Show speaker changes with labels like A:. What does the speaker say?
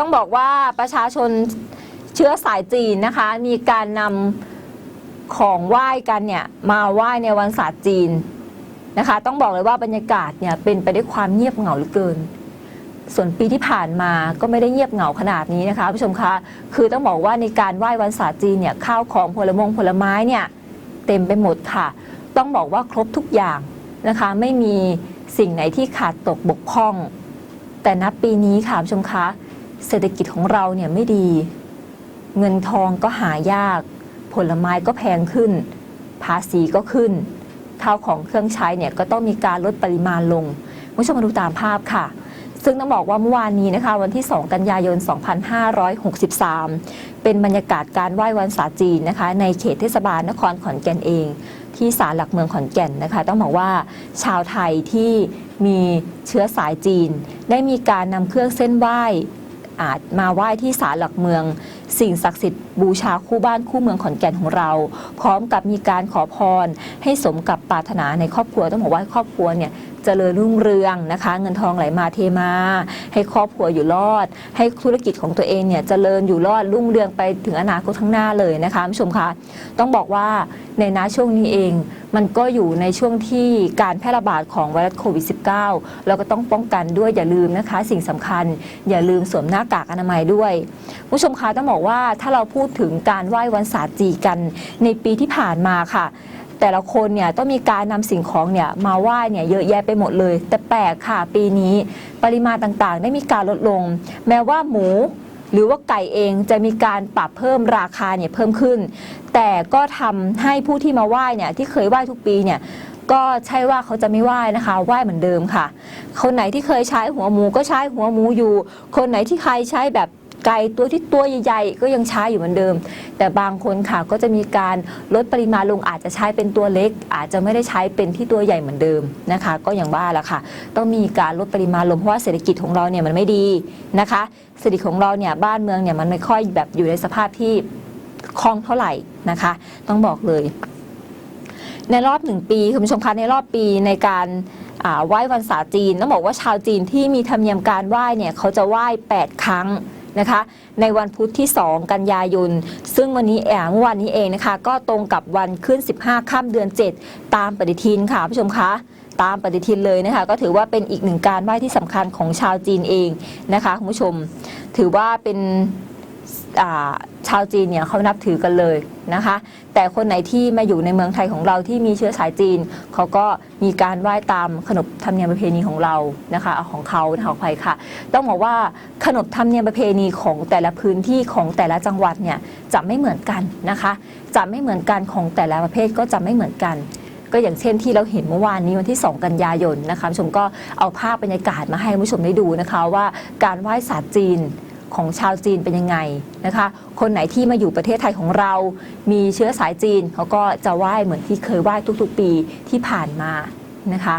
A: ต้องบอกว่าประชาชนเชื้อสายจีนนะคะ มีการนำของไหว้กันเนี่ยมาไหว้ในวันศาสตร์จีนนะคะ ต้องบอกเลยว่าบรรยากาศเนี่ยเป็นไปด้วยความเงียบเหงาเหลือเกิน ส่วนปีที่ผ่านมาก็ไม่ได้เงียบเหงาขนาดนี้นะคะผู้ชมคะคือต้องบอกว่าในการไหว้วันศาสตร์จีนเนี่ยข้าวของผลมงผลไม้เนี่ยเต็มไปหมดค่ะ ต้องบอกว่าครบทุกอย่างนะคะ ไม่มีสิ่งไหนที่ขาดตกบกพร่อง แต่นับปีนี้ค่ะผู้ชมคะ เศรษฐกิจของเราเนี่ยไม่ดี เงินทองก็หายาก ผลไม้ก็แพงขึ้น ภาษีก็ขึ้น ข้าวของเครื่องใช้เนี่ยก็ต้องมีการลดปริมาณลงผู้ชมมาดูตามภาพค่ะ ซึ่งต้องบอกว่าเมื่อวานนี้นะคะ วันที่ 2 กันยายน 2563 เป็นบรรยากาศการไหว้วันศาสตร์จีนนะคะ ในเขตเทศบาลนครขอนแก่นเอง ที่ศาลหลักเมืองขอนแก่นนะคะ ต้องบอกว่าชาวไทยที่มีเชื้อสายจีน ได้มีการนำเครื่องเส้นไหว้ อาจมาไหว้ที่ศาลหลักเมือง สิ่งศักดิ์สิทธิ์บูชาคู่บ้านคู่เมืองขอนแก่นของเรา พร้อมกับมีการขอพรให้สมกับปรารถนาในครอบครัวต้องบอกว่าครอบครัวเนี่ย เจริญรุ่งเรืองนะคะ เงินทองไหลมาเทมา ให้ครอบครัวอยู่รอด ให้ธุรกิจของตัวเองเนี่ยเจริญอยู่รอดรุ่งเรืองไปถึงอนาคตข้างหน้าเลยนะคะผู้ชมคะต้องบอกว่าในนาช่วงนี้เอง มันก็อยู่ในช่วงที่การแพร่ระบาดของไวรัสโควิด -19 เราก็ต้องป้องกันด้วยอย่าลืมนะคะ สิ่งสำคัญ อย่าลืมสวมหน้ากากอนามัยด้วยผู้ชมคะต้องบอกว่าถ้าเราพูดถึงการไหว้วันศาสตร์จีกันในปีที่ผ่านมาค่ะ แต่ละคนเนี่ยต้องมีการนำสิ่งของเนี่ยมาไหว้เนี่ยเยอะแยะไปหมดเลย แต่แปลกค่ะปีนี้ปริมาณต่างๆ ได้มีการลดลง แม้ว่าหมู หรือว่าไก่เองจะมีการปรับเพิ่มราคาเนี่ยเพิ่มขึ้น แต่ก็ทำให้ผู้ที่มาไหว้เนี่ยที่เคยไหว้ทุกปีเนี่ยก็ใช่ว่าเขาจะไม่ไหว้นะคะไหว้เหมือนเดิมค่ะ คนไหนที่เคยใช้หัวหมูก็ใช้หัวหมูอยู่ คนไหนที่ใครใช้แบบ ไก่ตัวที่ตัวใหญ่ๆก็ยังใช้อยู่เหมือนเดิม แต่บางคนค่ะก็จะมีการลดปริมาณลงอาจจะใช้เป็นตัวเล็ก อาจจะไม่ได้ใช้เป็นที่ตัวใหญ่เหมือนเดิมนะคะ ก็อย่างว่าแหละค่ะ ต้องมีการลดปริมาณลงเพราะว่าเศรษฐกิจของเราเนี่ยมันไม่ดีนะคะเศรษฐกิจของเราเนี่ยบ้านเมืองเนี่ยมันไม่ค่อยแบบอยู่ในสภาพที่คล่องเท่าไหร่นะคะ ต้องบอกเลย ในรอบหนึ่งปีคุณผู้ชมคะในรอบปีในการไหว้วันศาสตร์จีนต้องบอกว่าชาวจีนที่มีธรรมเนียมการไหว้เนี่ยเขาจะไหว้8ครั้ง นะคะ ในวันพุธที่ 2 กันยายน ซึ่งวันนี้แอเมื่อวานนี้เองนะคะ ก็ตรงกับวันขึ้น 15 ค่ำเดือน 7 ตามปฏิทินค่ะผู้ชมคะตามปฏิทินเลยนะคะ ก็ถือว่าเป็นอีกหนึ่งการไหว้ที่สำคัญของชาวจีนเองนะคะคุณผู้ชม ถือว่าเป็น ชาวจีนเนี่ยเขานับถือกันเลยนะคะ แต่คนไหนที่มาอยู่ในเมืองไทยของเราที่มีเชื้อสายจีนเขาก็มีการไหว้ตามขนบธรรมเนียมประเพณีของเรานะคะเอาของเขาของใครค่ะ ต้องบอกว่าขนบธรรมเนียมประเพณีของแต่ละพื้นที่ของแต่ละจังหวัดเนี่ยจะไม่เหมือนกันนะคะ จะไม่เหมือนกันของแต่ละประเภทก็จะไม่เหมือนกันก็อย่างเช่นที่เราเห็นเมื่อวานนี้วันที่ 2 กันยายนนะคะผู้ชมก็เอาภาพบรรยากาศมาให้ผู้ชมได้ดูนะคะว่าการไหว้ศาสตร์จีน ของชาวจีนเป็นยังไงนะคะ คนไหนที่มาอยู่ประเทศไทยของเรา มีเชื้อสายจีนเขาก็จะไหว้เหมือนที่เคยไหว้ทุกๆปีที่ผ่านมานะคะ